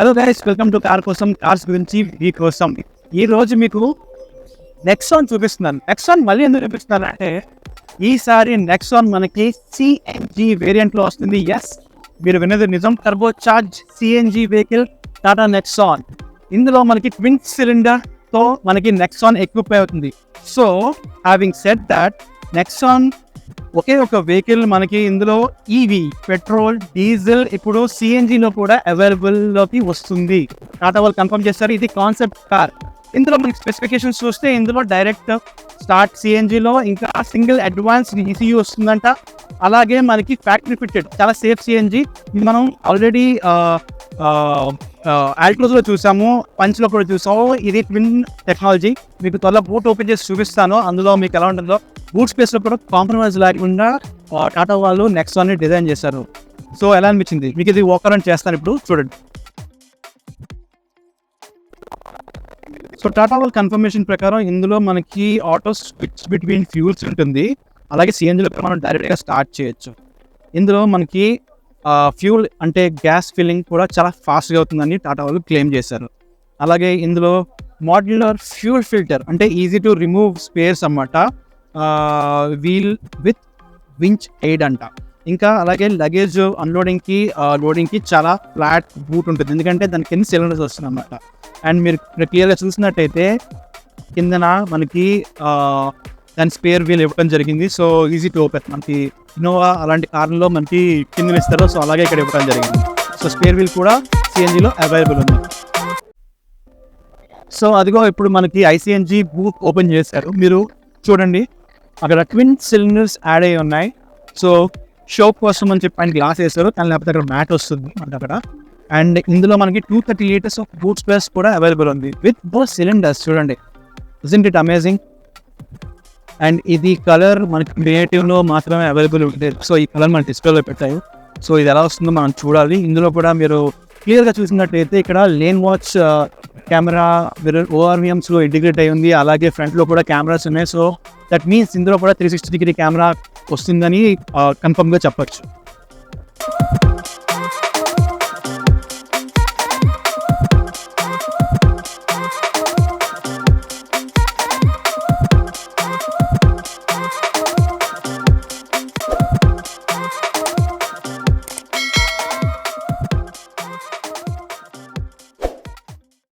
Hello guys welcome to car కోసం cars గురించి మీ కోసం ఈ రోజు మీకు నెక్సాన్ చూపిస్తున్నాను. నెక్సాన్ మళ్ళీ ఎందుకు చూపిస్తున్నాను అంటే ఈసారి నెక్సాన్ మనకి సిఎన్జి వేరియంట్లో వస్తుంది. ఎస్ మీరు విన్నది నిజం. Turbo charge CNG vehicle Tata Nexon ఇందులో మనకి ట్విన్ సిలిండర్తో మనకి నెక్సాన్ ఎక్విప్ అవుతుంది. So having set that Nexon ఒకే ఒక వెహికల్ మనకి ఇందులో ఈవీ పెట్రోల్ డీజిల్ ఇప్పుడు సిఎన్జిలో కూడా అవైలబుల్లోకి వస్తుంది. టాటా వాళ్ళు కన్ఫర్మ్ చేస్తారు ఇది కాన్సెప్ట్ కార్ ఇందులో మనకి స్పెసిఫికేషన్స్ చూస్తే ఇందులో డైరెక్ట్ స్టార్ట్ సిఎన్జిలో ఇంకా సింగిల్ అడ్వాన్స్ ఈసీయూ వస్తుందంట. అలాగే మనకి ఫ్యాక్టరీ ఫిట్టెడ్ చాలా సేఫ్ సిఎన్జి ఇది మనం ఆల్రెడీ ఆల్ట్రోస్లో చూసాము పంచ్లో కూడా చూసాము. ఇది ట్విన్ టెక్నాలజీ మీకు త్వరలో బూట్ ఓపెన్ చేసి చూపిస్తాను. అందులో మీకు ఎలా ఉంటుందో. బూట్ స్పేస్లో కూడా కాంప్రమైజ్ లేకుండా టాటా వాళ్ళు నెక్స్ట్ వన్ డిజైన్ చేశారు. సో ఎలా అనిపించింది? మీకు ఇది ఓకర్ అని చేస్తాను ఇప్పుడు. చూడండి. సో టాటా వాళ్ళ కన్ఫర్మేషన్ ప్రకారం ఇందులో మనకి ఆటో స్విచ్ బిట్వీన్ ఫ్యూల్స్ ఉంటుంది. అలాగే సిఎన్జిలో మనం డైరెక్ట్గా స్టార్ట్ చేయొచ్చు. ఇందులో మనకి ఫ్యూల్ అంటే గ్యాస్ ఫిల్లింగ్ కూడా చాలా ఫాస్ట్గా అవుతుందని టాటా వాళ్ళు క్లెయిమ్ చేశారు. అలాగే ఇందులో మాడ్యులర్ ఫ్యూల్ ఫిల్టర్ అంటే ఈజీ టు రిమూవ్ స్పేర్స్ అన్నమాట వీల్ విత్ వించ్ ఎయిడ్ అంట. ఇంకా అలాగే లగేజ్ అన్లోడింగ్కి లోడింగ్కి చాలా ఫ్లాట్ బూట్ ఉంటుంది. ఎందుకంటే దానికి కింద సిలిండర్స్ వస్తుంది అనమాట అండ్ మీరు క్లియర్గా చూసినట్టయితే కిందన మనకి దాని స్పేర్ వీల్ ఇవ్వడం జరిగింది. So easy to open. మనకి ఇన్నోవా అలాంటి కార్లో మనకి కింద ఇస్తారు సో అలాగే ఇక్కడ ఇవ్వడం జరిగింది. సో స్పేర్ వీల్ కూడా సిఎన్జిలో అవైలబుల్ ఉంది. సో అదిగో ఇప్పుడు మనకి ఐసిఎన్జి బూత్ ఓపెన్ చేశారు. మీరు చూడండి అక్కడ ట్విన్ సిలిండర్స్ యాడ్ అయి ఉన్నాయి. సో షో కోసం అని చెప్పి ఆయన గ్లాస్ వేస్తారు కానీ లేకపోతే అక్కడ మ్యాట్ వస్తుంది మనకి అక్కడ. అండ్ ఇందులో మనకి two thirty litres of boot space కూడా అవైలబుల్ ఉంది. విత్ బోత్ సిలిండర్స్ చూడండి. ఇజంట్ ఇట్ అమేజింగ్ అండ్ ఇది కలర్ మనకి క్రియేటివ్లో మాత్రమే అవైలబుల్ ఉంటుంది. సో ఈ కలర్ మన డిస్ప్లేలో పెట్టాయి సో ఇది ఎలా వస్తుందో మనం చూడాలి. ఇందులో కూడా మీరు క్లియర్గా చూసినట్టయితే ఇక్కడ లేన్ వాచ్ కెమెరా మీరు ఓఆర్విఎమ్స్లో ఇంటిగ్రేట్ అయి ఉంది. అలాగే ఫ్రంట్లో కూడా కెమెరాస్ ఉన్నాయి. సో దట్ మీన్స్ ఇందులో కూడా త్రీ సిక్స్టీ డిగ్రీ కెమెరా వస్తుందని uh, కన్ఫర్మ్గా చెప్పొచ్చు.